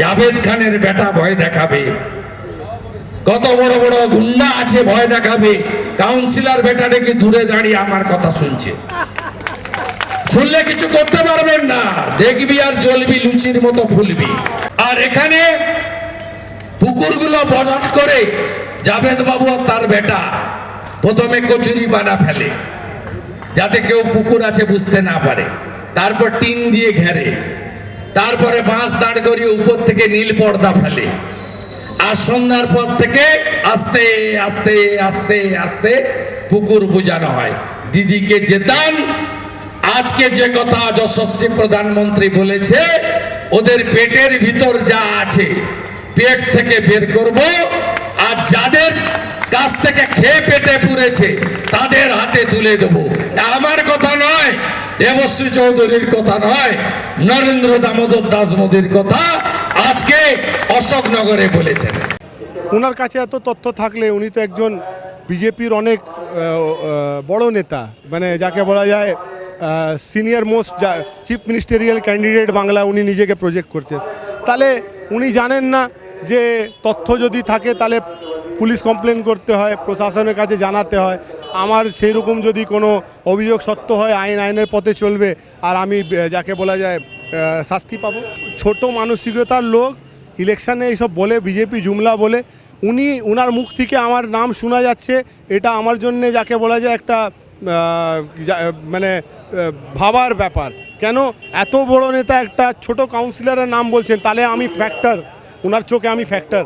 জাভেদ খানের বেটা ভয় দেখাবে। কত বড় বড় গুন্ডা আছে ভয় দেখাবে। কাউন্সিলর বেটা নাকি দূরে দাঁড়িয়ে আমার কথা শুনছে। শুনলে কিছু করতে পারবেন না। দেখবি আর জ্বলবি লুচির মতো ফুলবি। আর এখানে পুকুরগুলো বরাদ করে জাভেদ বাবু আর তার বেটা প্রথমে কচুরি বানা ফেলে, যাতে কেউ পুকুর আছে বুঝতে না পারে। তারপর টিন দিয়ে ঘেরে। তারপরে বাঁশ দাঁড় করিয়ে উপর থেকে নীল পর্দা ফেলে। আর সন্ধ্যার পর থেকে আস্তে আস্তে আস্তে আস্তে পুকুর বুঝানো হয়। দিদিকে যেতাম, আজকে যে কথা যশস্বী প্রধানমন্ত্রী বলেছে, ওদের পেটের ভিতর যা আছে, পেট থেকে বের করব। আর যাদের কাছ থেকে খেয়ে পেটে পুড়েছে, তাদের হাতে তুলে দেব। আমার কথা নয় দেবশ্রী চৌধুরীর কথা নয়, নরেন্দ্র দামোদর দাস মোদীর কথা আজকে অশোকনগরে বলেছেন। ওনার কাছে এত তথ্য থাকলে উনি তো একজন বিজেপির অনেক বড় নেতা মানে যাকে বলা যায় senior most chief ministerial candidate Bangla উনি নিজেকে প্রজেক্ট করছেন। তাহলে উনি জানেন না যে তথ্য যদি থাকে তাহলে পুলিশ কমপ্লেন করতে হয়, প্রশাসনের কাছে জানাতে হয়। আমার সেই রকম যদি কোনো অভিযোগ সত্য হয়, আইন আইনের পথে চলবে, আর আমি যাকে বলা যায় শাস্তি পাবো। ছোট মানসিকতার লোক, ইলেকশানে এইসব বলে, বিজেপি জুমলা বলে, উনি, উনার মুখ থেকে আমার নাম শোনা যাচ্ছে, এটা আমার জন্য যাকে বলা যায় একটা মানে ভাবার ব্যাপার। কেন? এত বড় নেতা একটা ছোট কাউন্সিলরের নাম বলছেন, তাহলে আমি ফ্যাক্টর ওনার চোখে আমি ফ্যাক্টর